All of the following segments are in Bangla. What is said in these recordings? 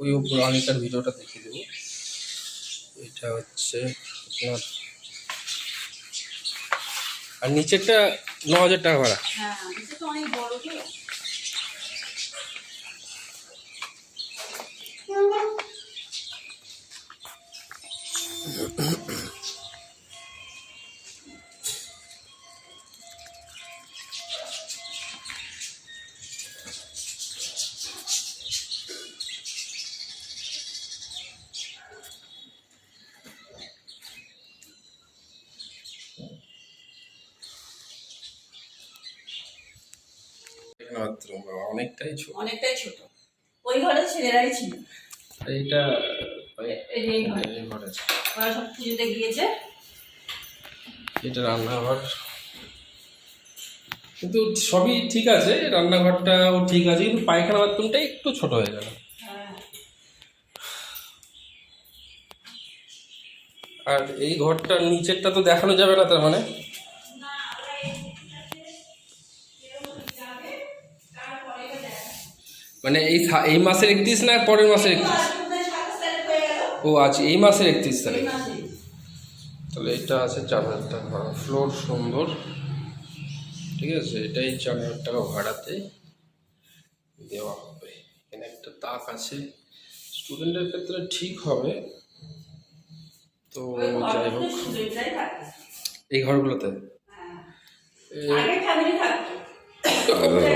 ওই আগেকার ভিডিওটা দেখে দেবো। এটা হচ্ছে আপনার আর নিচেরটা ন হাজার টাকা ভাড়া। হ্যাঁ বাথরুম অনেকটাই ছোট। অনেকটাই ছোট। ওই ঘরে ছেলেরাই ছিল। এইটা এই ঘরে। এই ঘর আছে। ওরা সব পুজোতে গিয়েছে। এটা রান্নাঘর। কিন্তু সবই ঠিক আছে রান্নাঘরটাও ঠিক আছে কিন্তু পায়খানা বাথরুমটা একটু ছোট হয়ে গেল। হ্যাঁ। আর এই ঘরটার নিচেরটা তো দেখানো যাবে না তার মানে? মানে এই এই মাসের একত্রিশ না পরের মাসের একত্রিশ? ও আছে এই মাসের একত্রিশ তারিখ। তাহলে এটা আছে চার হাজার টাকা। ভাড়া ফ্লোর সুন্দর। ঠিক আছে এটাই চার হাজার টাকা ভাড়াতে দেওয়া হবে। এখানে একটা তাক আছে। স্টুডেন্টের ক্ষেত্রে ঠিক হবে। তো যাই হোক। এই ঘরগুলোতে? থাকতো।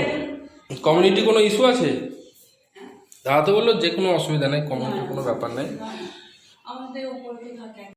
কমিউনিটি কোনো ইস্যু আছে? দাদা তো বলল যে কোনো অসুবিধা নেই কমিউনিটি কোনো ব্যাপার নেই।